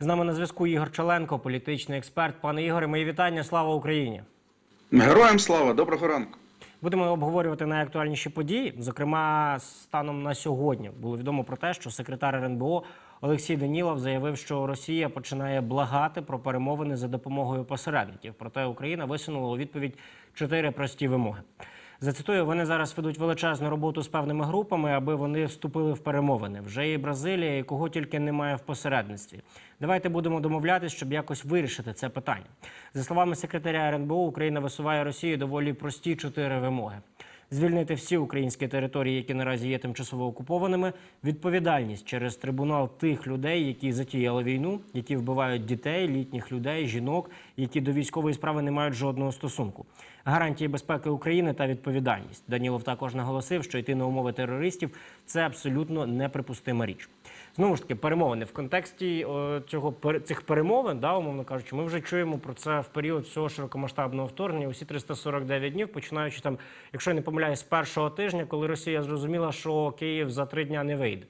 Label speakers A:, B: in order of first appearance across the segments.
A: З нами на зв'язку Ігор Чоленко, політичний експерт. Пане Ігоре, мої вітання. Слава Україні!
B: Героям слава, доброго ранку.
A: Будемо обговорювати найактуальніші події. Зокрема, станом на сьогодні було відомо про те, що секретар РНБО Олексій Данілов заявив, що Росія починає благати про перемовини за допомогою посередників. Проте Україна висунула у відповідь чотири прості вимоги. Зацитую, вони зараз ведуть величезну роботу з певними групами, аби вони вступили в перемовини. Вже і Бразилія, і кого тільки немає в посередництві. Давайте будемо домовлятись, щоб якось вирішити це питання. За словами секретаря РНБО, Україна висуває Росії доволі прості чотири вимоги. Звільнити всі українські території, які наразі є тимчасово окупованими, відповідальність через трибунал тих людей, які затіяли війну, які вбивають дітей, літніх людей, жінок, які до військової справи не мають жодного стосунку. Гарантії безпеки України та відповідальність. Данілов також наголосив, що йти на умови терористів це абсолютно неприпустима річ. Знову ж таки, перемовини в контексті о, цього пер- цих перемовин, да, умовно кажучи, ми вже чуємо про це в період цього широкомасштабного вторгнення. Усі 349 днів, починаючи там, якщо я не помиляюсь, з першого тижня, коли Росія зрозуміла, що Київ за три дня не вийде.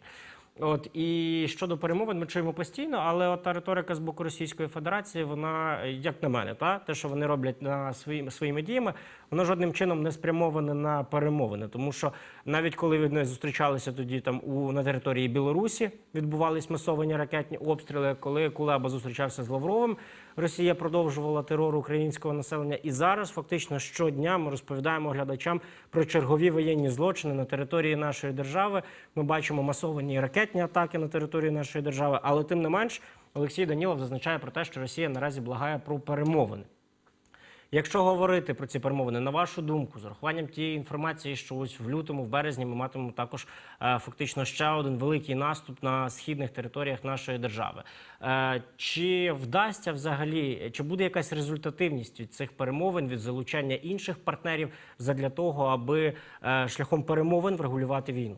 A: От і щодо перемовин ми чуємо постійно, але от та риторика з боку Російської Федерації, вона, як на мене, та те, що вони роблять на своїми своїми діями, воно жодним чином не спрямоване на перемовини. Тому що навіть коли вони зустрічалися тоді там у на території Білорусі, відбувались масовані ракетні обстріли. Коли Кулеба зустрічався з Лавровим, Росія продовжувала терор українського населення. І зараз фактично щодня ми розповідаємо глядачам про чергові воєнні злочини на території нашої держави. Ми бачимо масовані ракетні атаки на території нашої держави. Але тим не менш, Олексій Данілов зазначає про те, що Росія наразі благає про перемовини. Якщо говорити про ці перемовини, на вашу думку, з урахуванням тієї інформації, що ось в лютому, в березні ми матимемо також е, фактично ще один великий наступ на східних територіях нашої держави. Е, чи вдасться взагалі, чи буде якась результативність від цих перемовин, від залучання інших партнерів задля того, аби е, шляхом перемовин врегулювати війну?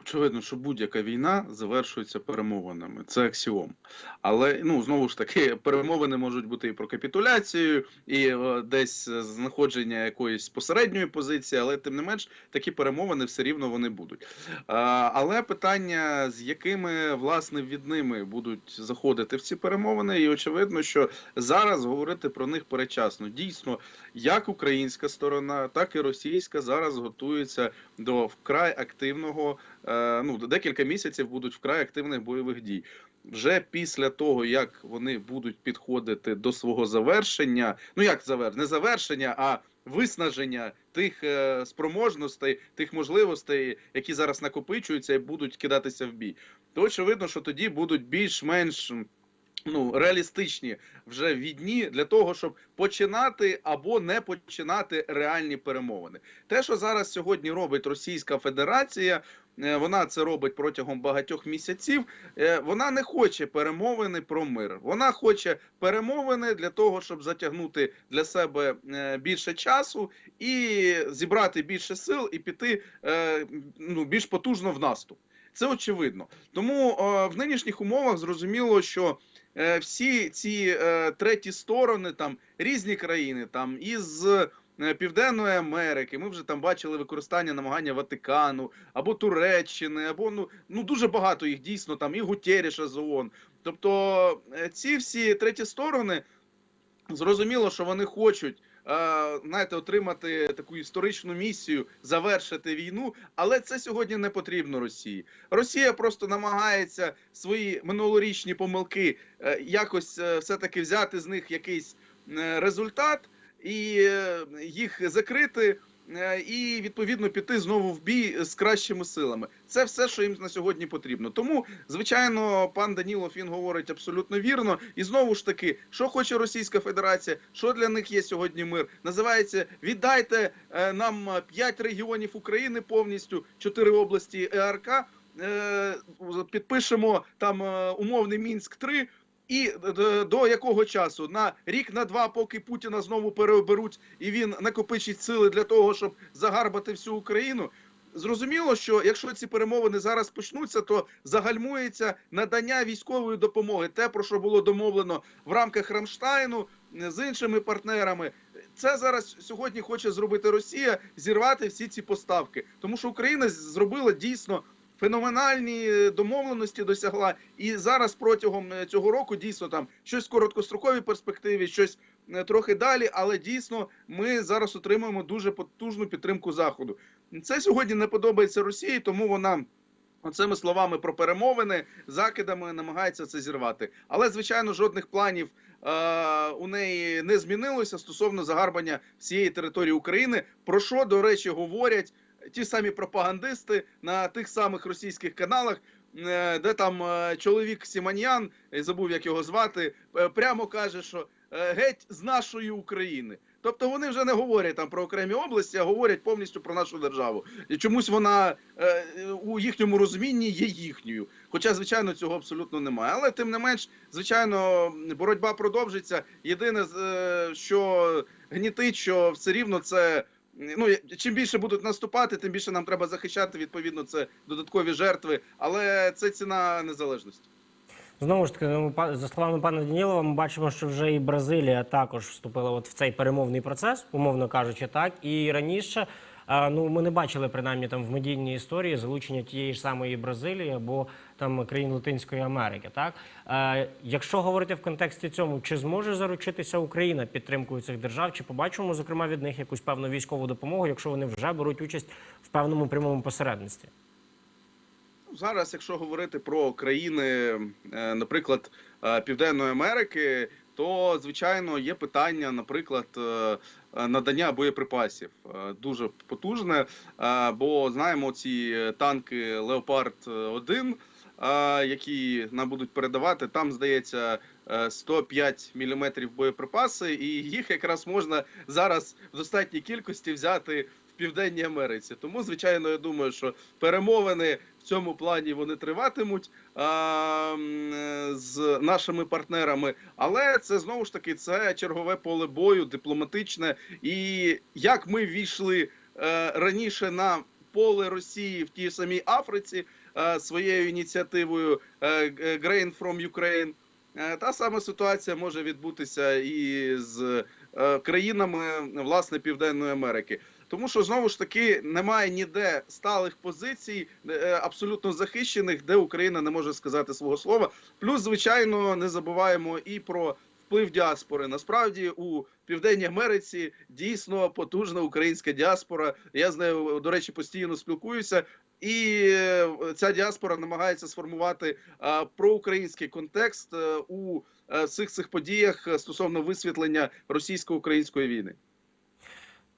B: Очевидно, що будь-яка війна завершується перемовинами. Це аксіом. Але ну знову ж таки, перемовини можуть бути і про капітуляцію, і е, десь знаходження якоїсь посередньої позиції, але тим не менш такі перемовини все рівно вони будуть. Але питання, з якими власне відними будуть заходити в ці перемовини, і очевидно, що зараз говорити про них перечасно. Дійсно, як українська сторона, так і російська зараз готуються до вкрай активного. Е, Ну, декілька місяців будуть вкрай активних бойових дій. Вже після того, як вони будуть підходити до свого завершення, ну як завер... не завершення, а виснаження тих е, спроможностей, тих можливостей, які зараз накопичуються і будуть кидатися в бій, то очевидно, що тоді будуть більш-менш ну, реалістичні вже відні для того, щоб починати або не починати реальні перемовини. Те, що зараз сьогодні робить Російська Федерація, е, вона це робить протягом багатьох місяців. е, Вона не хоче перемовини про мир. Вона хоче перемовини для того, щоб затягнути для себе е, більше часу і зібрати більше сил і піти ну, більш потужно в наступ. Це очевидно. Тому в нинішніх умовах зрозуміло, що всі ці е, треті сторони, там різні країни, там із е, Південної Америки, ми вже там бачили використання намагання Ватикану або Туреччини, або ну, ну дуже багато їх дійсно там і Гутєріша з ООН. Тобто е, ці всі треті сторони зрозуміло, що вони хочуть. Е, Знаєте, отримати таку історичну місію, завершити війну, але це сьогодні не потрібно Росії. Росія просто намагається свої минулорічні помилки е, якось е, все-таки взяти з них якийсь результат і їх закрити, і відповідно піти знову в бій з кращими силами. Це все, що їм на сьогодні потрібно. Тому, звичайно, пан Данілов він говорить абсолютно вірно. І знову ж таки, що хоче Російська Федерація, що для них є сьогодні мир, називається віддайте е, нам п'ять регіонів України повністю, чотири області ЕРК. е, Підпишемо там е, умовний мінськ 3 і до якого часу на рік, на два, поки Путіна знову переоберуть, і він накопичить сили для того, щоб загарбати всю Україну. Зрозуміло, що якщо ці перемовини зараз почнуться, то загальмується надання військової допомоги, те про що було домовлено в рамках Рамштайну е, з іншими партнерами. Це зараз сьогодні хоче зробити Росія зірвати всі ці поставки, тому що Україна зробила дійсно феноменальні е, домовленості досягла. І зараз протягом е, цього року дійсно там щось в короткостроковій перспективі, щось е, трохи далі. Але дійсно ми зараз отримуємо дуже потужну підтримку заходу. Це сьогодні не подобається Росії, тому вона. Оцими словами про перемовини, закидами намагається це зірвати. Але звичайно, жодних планів е, у неї не змінилося стосовно загарбання всієї території України. Про що до речі говорять ті самі пропагандисти на тих самих російських каналах, е, де там е, чоловік Сіманьян, забув як його звати, е, прямо каже, що геть з нашої України. Тобто вони вже не говорять там про окремі області, а говорять повністю про нашу державу. І чомусь вона у їхньому розумінні є їхньою. Хоча, звичайно, цього абсолютно немає. Але тим не менш, звичайно, боротьба продовжиться. Єдине, що гнітить, що все рівно це. Ну, чим більше будуть наступати, тим більше нам треба захищати. Відповідно, це додаткові жертви, але це ціна незалежності.
A: Знову ж таки, ну, за словами пана Данілова, ми бачимо, що вже і Бразилія також вступила от в цей перемовний процес, умовно кажучи, так. І раніше ну, ми не бачили, принаймні, там в медійній історії залучення тієї ж самої Бразилії або там країн Латинської Америки. Так? Е, якщо говорити в контексті цьому, чи зможе заручитися Україна підтримкою цих держав, чи побачимо, зокрема, від них якусь певну військову допомогу, якщо вони вже беруть участь в певному прямому посередництві?
B: Зараз, якщо говорити про країни, е, наприклад, е, Південної Америки, то звичайно є питання, наприклад, е, надання боєприпасів дуже потужне. Бо знаємо ці танки Леопард 1 які нам будуть передавати. Там здається е, 105 мм боєприпаси, і їх якраз можна зараз в достатній кількості взяти в Південній Америці. Тому, звичайно, я думаю, що перемовини в цьому плані вони триватимуть а, е, з нашими партнерами. Але це знову ж таки це чергове поле бою, дипломатичне. І як ми війшли е, раніше на поле Росії в тій самій Африці е, своєю ініціативою е, е, Grain from Ukraine, е, та сама ситуація може відбутися і з е, країнами власне Південної Америки. Тому що знову ж таки немає ніде сталих позицій, е, абсолютно захищених, де Україна не може сказати свого слова. Плюс, звичайно, не забуваємо і про вплив діаспори. Насправді у Південній Америці дійсно потужна українська діаспора. Я з нею, до речі, постійно спілкуюся. І е, ця діаспора намагається сформувати а, проукраїнський контекст а, у цих цих подіях е, стосовно висвітлення російсько-української війни.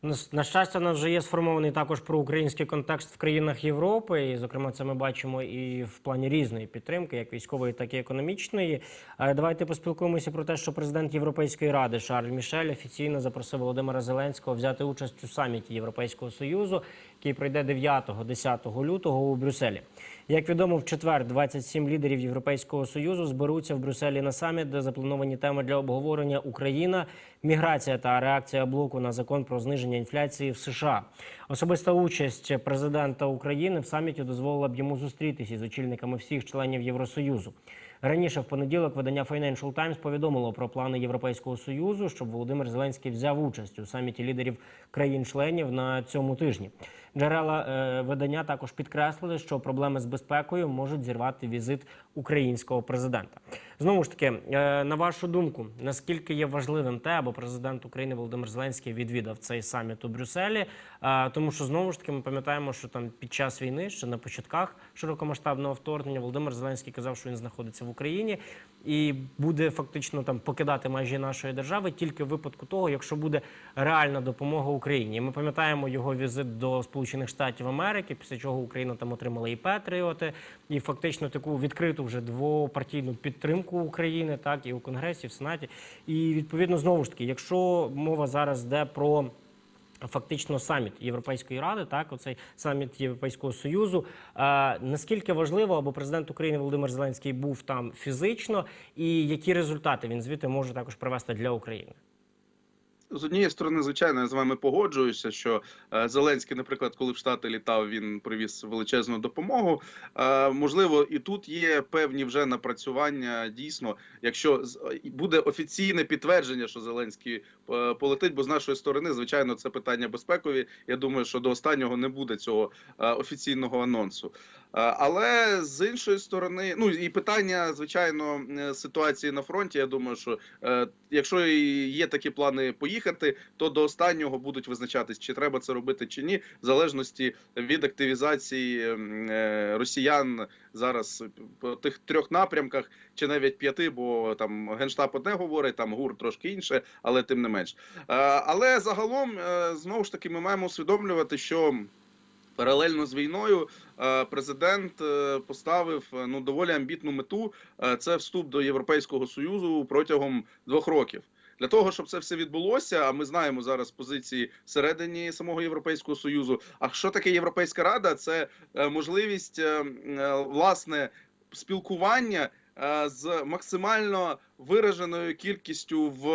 A: На, на щастя, у нас вже є сформований також проукраїнський контекст в країнах Європи. І, зокрема, це ми бачимо і в плані різної підтримки, як військової, так і економічної. Давайте поспілкуємося про те, що президент Європейської ради Шарль Мішель офіційно запросив Володимира Зеленського взяти участь у саміті Європейського союзу, який пройде 9-10 лютого у Брюсселі. Як відомо, в четвер 27 лідерів Європейського союзу зберуться в Брюсселі на саміт, де заплановані теми для обговорення Україна, міграція та реакція блоку на закон про зниження інфляції в США. Особиста участь президента України в саміті дозволила б йому зустрітися із очільниками всіх членів Євросоюзу. Раніше в понеділок видання Financial Times повідомило про плани Європейського союзу, щоб Володимир Зеленський взяв участь у саміті лідерів країн-членів на цьому тижні. Джерела е, видання також підкреслили, що проблеми з безпекою можуть зірвати візит українського президента. Знову ж таки, е, на вашу думку, наскільки є важливим те, аби президент України Володимир Зеленський відвідав цей саміт у Брюсселі? Е, тому що знову ж таки ми пам'ятаємо, що там під час війни, ще на початках широкомасштабного вторгнення, Володимир Зеленський казав, що він знаходиться в Україні і буде фактично там покидати межі нашої держави тільки в випадку того, якщо буде реальна допомога Україні. Ми пам'ятаємо його візит до Сполучених Штатів Америки, після чого Україна там отримала і Петріоти, і фактично таку відкриту вже двопартійну підтримку України, так і у Конгресі, і в Сенаті. І відповідно знову ж таки, якщо мова зараз йде про Фактично саміт Європейської ради, так оцей саміт Європейського союзу. Е, наскільки важливо, аби президент України Володимир Зеленський був там фізично, і які результати він звідти може також привести для України?
B: З однієї сторони, звичайно, я з вами погоджуюся, що е, Зеленський, наприклад, коли в Штати літав, він привіз величезну допомогу. Е, можливо, і тут є певні вже напрацювання. Дійсно, якщо е, буде офіційне підтвердження, що Зеленський полетить, бо з нашої сторони, звичайно, це питання безпекові. Я думаю, що до останнього не буде цього офіційного анонсу. Але з іншої сторони, ну і питання, звичайно, е, ситуації на фронті. Я думаю, що е, якщо є такі плани поїхати, то до останнього будуть визначатись, чи треба це робити чи ні, в залежності від активізації е, росіян зараз по тих трьох напрямках, чи навіть п'яти, бо там генштаб одне говорить, там ГУР трошки інше, але тим не менш. Е, Але загалом е, знову ж таки ми маємо усвідомлювати, що. Паралельно з війною е, президент е, поставив е, ну доволі амбітну мету. Це вступ до Європейського союзу протягом двох років. Для того щоб це все відбулося, а ми знаємо зараз позиції всередині самого європейського союзу. А що таке Європейська рада? Це можливість власне спілкування з максимально вираженою кількістю в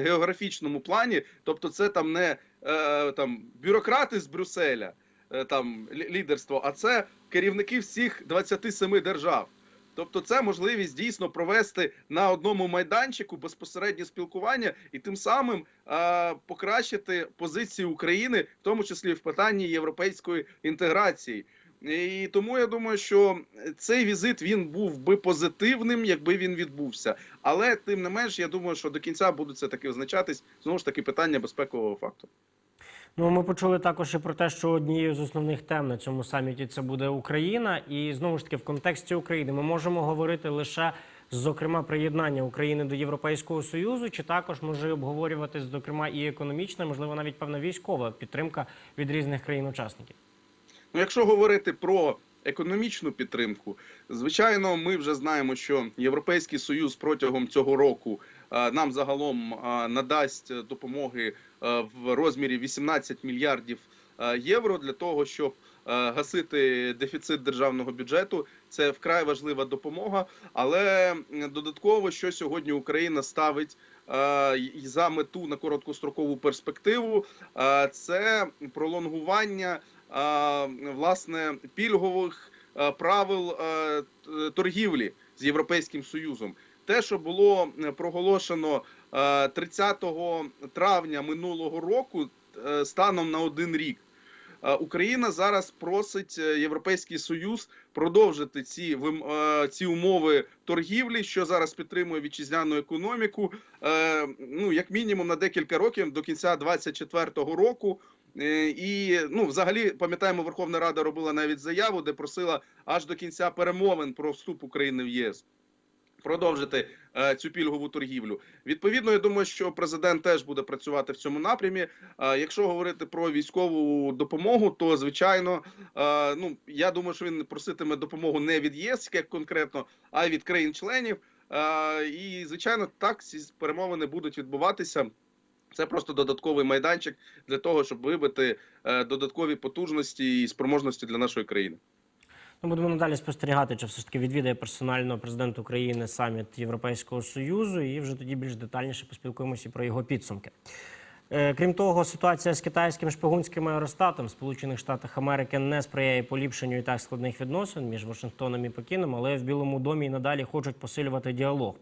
B: географічному плані. Тобто, це там не там бюрократи з Брюсселя, е, там лідерство, а це керівники всіх 27 держав. Тобто, це можливість дійсно провести на одному майданчику безпосереднє спілкування і тим самим е, покращити позиції України, в тому числі в питанні європейської інтеграції. І тому я думаю, що цей візит він був би позитивним, якби він відбувся. Але тим не менш, я думаю, що до кінця будуть все таки визначатись знову ж таки питання безпекового фактору.
A: Ну, ми почули також і про те, що однією з основних тем на цьому саміті це буде Україна. І знову ж таки, в контексті України ми можемо говорити лише зокрема приєднання України до Європейського союзу, чи також може обговорюватись, зокрема, і економічна, можливо, навіть певна військова підтримка від різних країн-учасників.
B: Ну, якщо говорити про економічну підтримку, звичайно, ми вже знаємо, що Європейський Союз протягом цього року е, нам загалом е, надасть допомоги е, в розмірі 18 мільярдів євро для того, щоб гасити дефіцит державного бюджету. Це вкрай важлива допомога. Але додатково, що сьогодні Україна ставить за мету на короткострокову перспективу, це пролонгування власне пільгових е, правил е, торгівлі з Європейським Союзом. Те, що було е, проголошено е, 30 травня минулого року, е, станом на один рік. Е, Україна зараз просить е, Європейський Союз продовжити ці е, ці умови торгівлі, що зараз підтримує вітчизняну економіку. е, Ну як мінімум на декілька років до кінця 2024 року. Е, І ну, взагалі, пам'ятаємо, Верховна Рада робила навіть заяву, де просила аж до кінця перемовин про вступ України в ЄС. Продовжити е, цю пільгову торгівлю. Відповідно, я думаю, що президент теж буде працювати в цьому напрямі. Е, якщо говорити про військову допомогу, то звичайно, ну я думаю, що він проситиме допомогу не від ЄС, як конкретно, а від країн-членів. І звичайно, так ці перемовини будуть відбуватися. Це просто додатковий майданчик для того, щоб вибити е, додаткові потужності і спроможності для нашої країни.
A: Ну, будемо надалі спостерігати, чи все ж таки відвідає персонально президент України саміт Європейського Союзу, і вже тоді більш детальніше поспілкуємося про його підсумки. Е, Крім того, ситуація з китайським шпигунським аеростатом в Сполучених Штатах Америки не сприяє поліпшенню і так складних відносин між Вашингтоном і Пекіном, але в Білому домі і надалі хочуть посилювати діалог.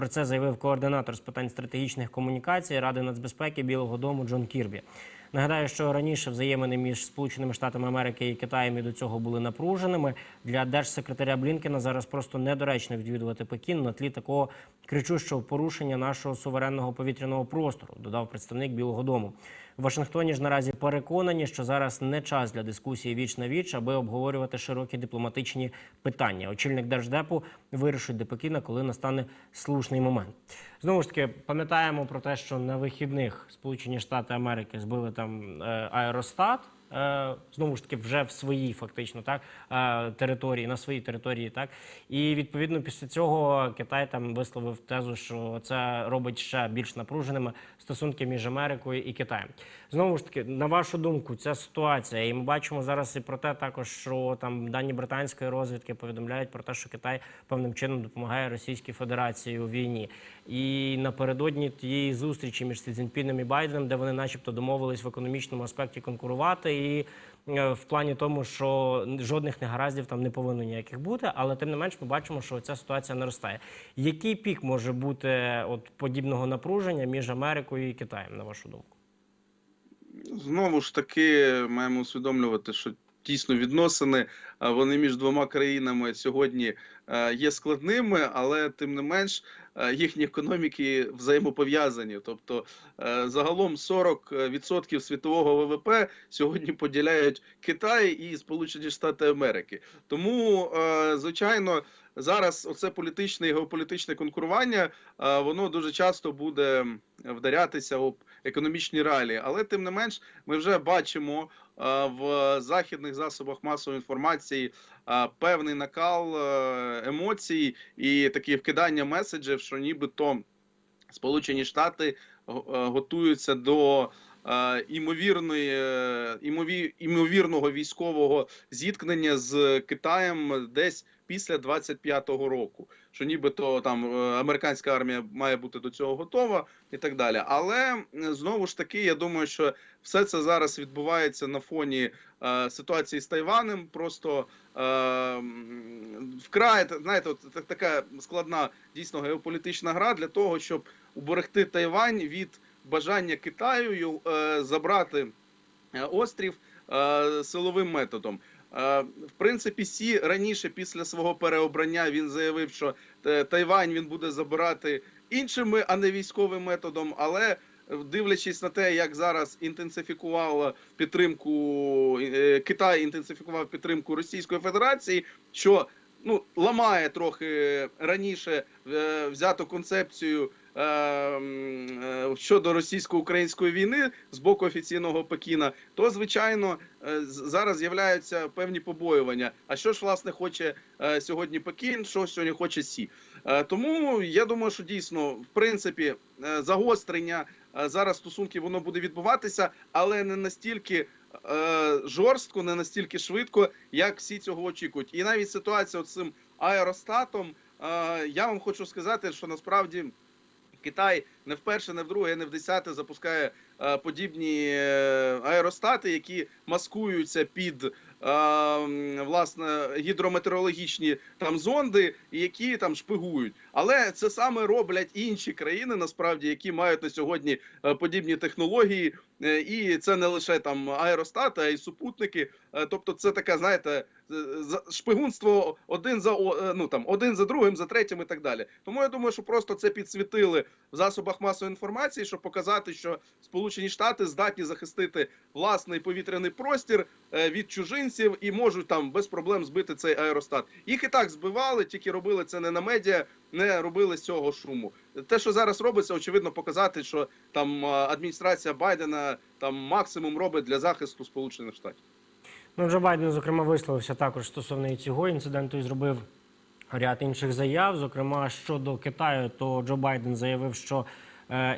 A: Про це заявив координатор з питань стратегічних комунікацій Ради нацбезпеки Білого Дому Джон Кірбі. Нагадаю, що раніше взаємини між Сполученими Штатами Америки і Китаєм і до цього були напруженими. Для держсекретаря Блінкена зараз просто недоречно відвідувати Пекін на тлі такого кричущого порушення нашого суверенного повітряного простору, додав представник Білого Дому. Вашингтоні ж наразі переконані, що зараз не час для дискусії віч на віч, аби обговорювати широкі дипломатичні питання. Очільник держдепу вирішить до Пекіна, коли настане слушний момент. Знову ж таки, пам'ятаємо про те, що на вихідних Сполучені Штати Америки збили там е, аеростат. Е, знову ж таки, вже в своїй фактично так е, території, на своїй території, так і відповідно після цього Китай там висловив тезу, що це робить ще більш напруженими стосунки між Америкою і Китаєм. Знову ж таки, на вашу думку, ця ситуація, і ми бачимо зараз і про те, також що там дані британської розвідки повідомляють про те, що Китай певним чином допомагає Російській Федерації у війні. І напередодні тієї зустрічі між Сі Цзіньпіном і Байденом, де вони, начебто, домовились в економічному аспекті конкурувати, і е, в плані тому, що жодних негараздів там не повинно ніяких бути, але тим не менш ми бачимо, що ця ситуація наростає. Який пік може бути от подібного напруження між Америкою і Китаєм, на вашу думку?
B: Знову ж таки, маємо усвідомлювати, що дійсно відносини е, вони між двома країнами сьогодні е, є складними, але тим не менш їхні економіки взаємопов'язані. Тобто е, загалом 40% світового ВВП сьогодні поділяють Китай і Сполучені Штати Америки. Тому, е, звичайно, зараз оце політичне і геополітичне конкурування, е, воно дуже часто буде вдарятися об економічні реалії. Але тим не менш, ми вже бачимо е, в західних засобах масової інформації е, певний накал е, емоцій і такі вкидання меседжів, що нібито Сполучені Штати е, готуються до е, імовірної е, імові- імовірного військового зіткнення з Китаєм десь після 25-го року. Що нібито там е, американська армія має бути до цього готова і так далі. Але е, знову ж таки, я думаю, що все це зараз відбувається на фоні е, ситуації з Тайванем. Просто е, вкрай знаєте, от так- така складна дійсно геополітична гра для того, щоб уберегти Тайвань від бажання Китаю е, забрати е, острів е, силовим методом. В принципі, Сі раніше після свого переобрання він заявив, що Тайвань він буде забирати іншими, а не військовим методом. Але дивлячись на те, як зараз інтенсифікувала підтримку Китай, інтенсифікував підтримку Російської Федерації, що ну ламає трохи раніше взяту концепцію щодо російсько-української війни з боку офіційного Пекіна, то звичайно е, зараз з'являються певні побоювання. А що ж власне хоче е, сьогодні Пекін? Що сьогодні хоче Сі? Е, Тому я думаю, що дійсно в принципі е, загострення е, зараз стосунків воно буде відбуватися, але не настільки. е, Жорстко, не настільки швидко, як всі цього очікують, і навіть ситуація з цим аеростатом. е, Я вам хочу сказати, що насправді Китай не вперше, не вдруге, не в десяте запускає е, подібні е, аеростати, які маскуються під е, власне гідрометеорологічні там зонди, які там шпигують. Але це саме роблять інші країни, насправді, які мають на сьогодні подібні технології, і це не лише там аеростати, а й супутники. Е, Тобто, це таке, знаєте, шпигунство один за е, ну там один за другим, за третім і так далі. Тому я думаю, що просто це підсвітили в засобах масової інформації, щоб показати, що Сполучені Штати здатні захистити власний повітряний простір е, від чужинців і можуть там без проблем збити цей аеростат. Їх і так збивали, тільки робили це не на медіа, не робили цього шуму. Те, що зараз робиться, очевидно, показати, що там адміністрація Байдена там максимум робить для захисту Сполучених Штатів.
A: Ну, Джо Байден, зокрема, висловився також стосовно цього інциденту і зробив ряд інших заяв. Зокрема, щодо Китаю, то Джо Байден заявив, що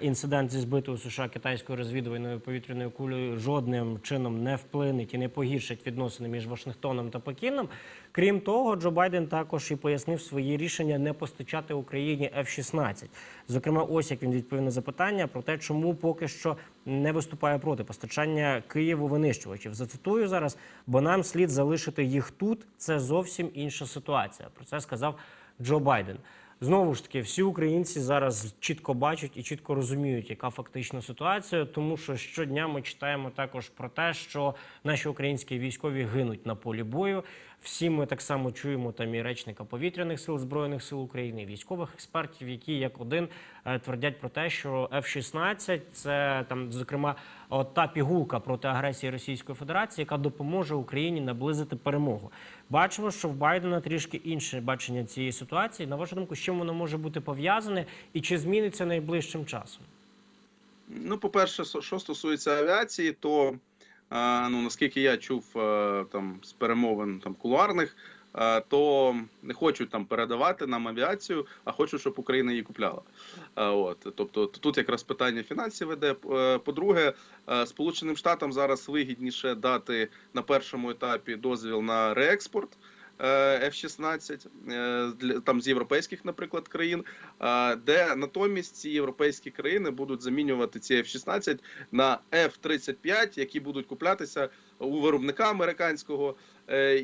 A: інцидент зі збитою США китайською розвідувальною повітряною кулею жодним чином не вплинеть і не погіршить відносини між Вашингтоном та Пекіном. Крім того, Джо Байден також і пояснив свої рішення не постачати Україні F-16. Зокрема, ось як він відповів на запитання про те, чому поки що не виступає проти постачання Києву винищувачів. Зацитую зараз, бо нам слід залишити їх тут. Це зовсім інша ситуація. Про це сказав Джо Байден. Знову ж таки, всі українці зараз чітко бачать і чітко розуміють, яка фактична ситуація, тому що щодня ми читаємо також про те, що наші українські військові гинуть на полі бою. Всі ми так само чуємо там і речника повітряних сил збройних сил України, і військових експертів, які як один е, твердять про те, що F-16 – це там, зокрема, от та пігулка проти агресії Російської Федерації, яка допоможе Україні наблизити перемогу. Бачимо, що в Байдена трішки інше бачення цієї ситуації. На вашу думку, з чим воно може бути пов'язане, і чи зміниться найближчим часом?
B: Ну, по-перше, со- що стосується авіації, то ну наскільки я чув е, там з перемовин там кулуарних, е, то не хочуть там передавати нам авіацію, а хочуть, щоб Україна її купляла. Е, От, тобто тут якраз питання фінансів іде. Е, По-друге, Сполученим Штатам зараз вигідніше дати на першому етапі дозвіл на реекспорт. Е, F-16 е, там з європейських, наприклад, країн, е, де натомість ці європейські країни будуть замінювати ці F-16 на F-35, які будуть куплятися у виробника американського.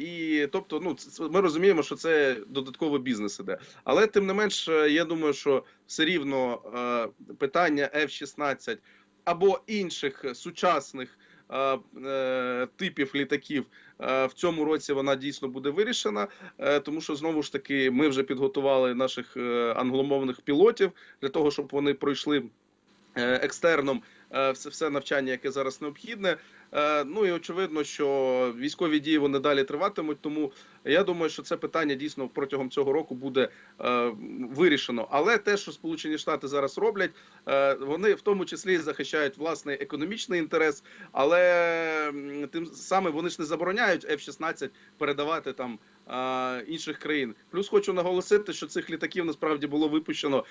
B: І тобто, ну ми розуміємо, що це додатковий бізнес іде. Але тим не менш, я думаю, що все рівно питання F-16 або інших сучасних типів літаків е, в цьому році вона дійсно буде вирішена, е, тому що знову ж таки ми вже підготували наших е, англомовних пілотів для того, щоб вони пройшли е, екстерном е, все, все навчання, яке зараз необхідне. Е, Ну і очевидно, що військові дії вони далі триватимуть. Тому я думаю, що це питання дійсно протягом цього року буде е, вирішено. Але те, що Сполучені Штати зараз роблять, е, вони в тому числі захищають власний економічний інтерес, але тим саме вони ж не забороняють F-16 передавати там. Інших країн, плюс хочу наголосити, що цих літаків насправді було випущено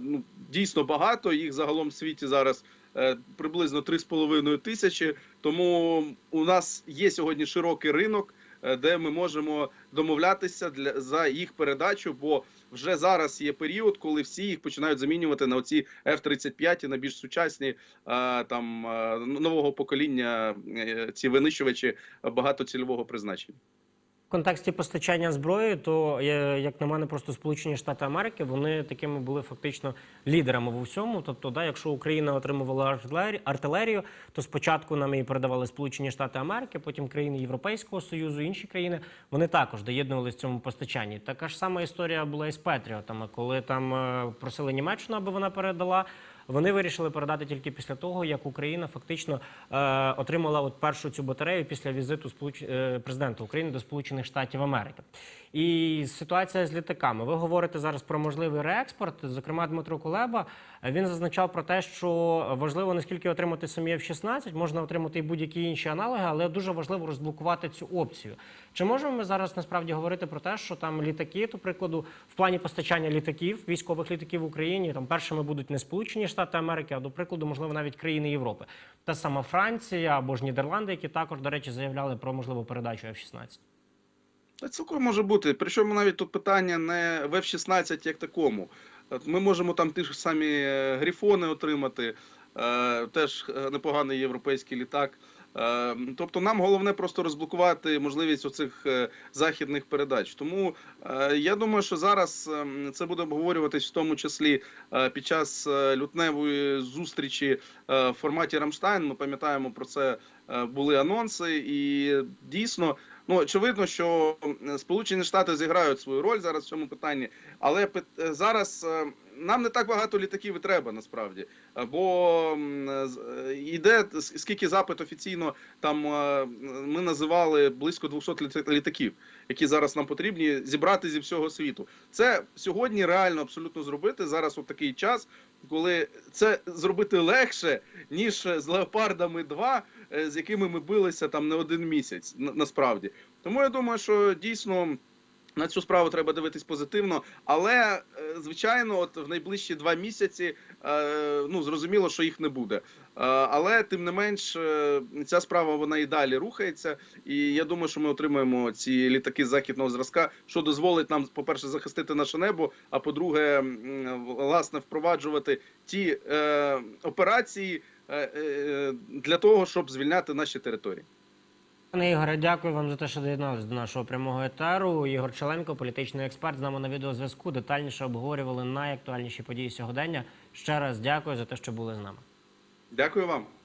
B: ну дійсно багато. Їх загалом в світі зараз приблизно 3,5 тисячі. Тому у нас є сьогодні широкий ринок, е, де ми можемо домовлятися для за їх передачу. Бо вже зараз є період, коли всі їх починають замінювати на оці F-35 і на більш сучасні е, там е, нового покоління е, ці винищувачі багатоцільового призначення.
A: Контексті постачання зброї, то е, як на мене, просто Сполучені Штати Америки вони такими були фактично лідерами в усьому. Тобто, да, якщо Україна отримувала артилерію, то спочатку нам її передавали Сполучені Штати Америки, потім країни Європейського Союзу, інші країни вони також доєднувалися в цьому постачанні. Така ж сама історія була і з Петріотами, коли там е, просили Німеччину, аби вона передала. Вони вирішили передати тільки після того, як Україна фактично е, отримала от першу цю батарею після візиту сполуч... е, президента України до Сполучених Штатів Америки. І ситуація з літаками. Ви говорите зараз про можливий реекспорт. Зокрема, Дмитро Кулеба він зазначав про те, що важливо не скільки отримати самі F-16, можна отримати і будь-які інші аналоги, але дуже важливо розблокувати цю опцію. Чи можемо ми зараз насправді говорити про те, що там літаки, до прикладу, в плані постачання літаків, військових літаків в Україні, там першими будуть не Сполучені Штати Америки, а до прикладу, можливо, навіть країни Європи, та сама Франція або ж Нідерланди, які також, до речі, заявляли про можливу передачу F-16.
B: Та цілком може бути. Причому навіть тут питання не в F-16 як такому. Ми можемо там ті ж самі е, грифони отримати, е, теж е, непоганий європейський літак. Е, Тобто нам головне просто розблокувати можливість оцих е, західних передач. Тому е, я думаю, що зараз ем, це буде обговорюватись в тому числі е, під час лютневої зустрічі в форматі Рамштайн. Ми пам'ятаємо про це були анонси, і дійсно Ну, очевидно, що Сполучені Штати зіграють свою роль зараз в цьому питанні, але зараз е, нам не так багато літаків і треба насправді. Бо з- е, йде скільки запит офіційно там е, ми називали близько 200 літа- літаків, які зараз нам потрібні зібрати зі всього світу. Це сьогодні реально абсолютно зробити зараз. От такий час, коли це зробити легше ніж з леопардами 2 е, з якими ми билися там не один місяць. Насправді, тому я думаю, що дійсно. На цю справу треба дивитись позитивно, але е, звичайно, от в найближчі два місяці е, ну зрозуміло, що їх не буде. Е, Але тим не менш, ця справа вона і далі рухається. І я думаю, що ми отримаємо ці літаки західного зразка, що дозволить нам, по-перше, захистити наше небо. А по-друге, власне, впроваджувати ті операції для того, щоб звільняти наші території.
A: Пане Ігоре, дякую вам за те, що доєдналися до нашого прямого етеру. Ігор Челенко, політичний експерт, з нами на відеозв'язку. Детальніше обговорювали найактуальніші події сьогодення. Ще раз дякую за те, що були з нами.
B: Дякую вам.